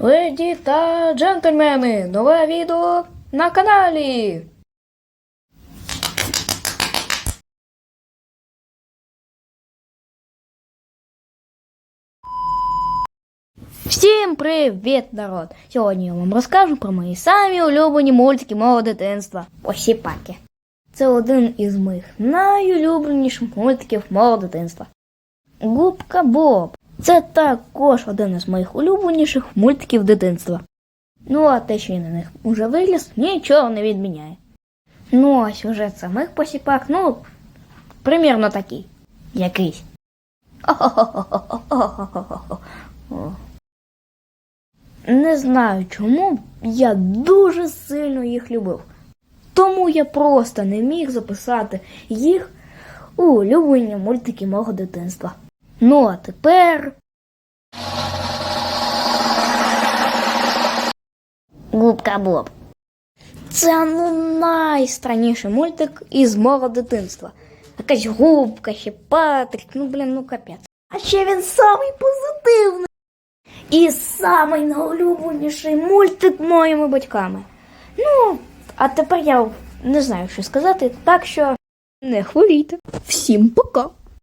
Леді та джентльмени, нове відео на каналі. Всім привіт, народ! Сьогодні я вам розкажу про мої самі улюблені мультики мого дитинства. Посіпаки. Це один із моїх найулюбленіших мультиків мого дитинства. Губка Боб. Це також один із моїх улюбленіших мультиків дитинства. Ну, а те, що я на них уже виліз, нічого не відміняє. Ну, а сюжет самих посіпак, ну, примірно такий. Якийсь. Не знаю чому, я дуже сильно їх любив. Тому я просто не міг записати їх у улюблені мультики мого дитинства. Ну а тепер. Губка Боб. Це ну найстраніший мультик із мого дитинства. Якась губка, ще Патрик, ну блін, ну капець. А ще він самий позитивний. І самий найулюбленіший мультик моїми батьками. Ну, а тепер я не знаю, що сказати, так що не хворійте. Всім пока!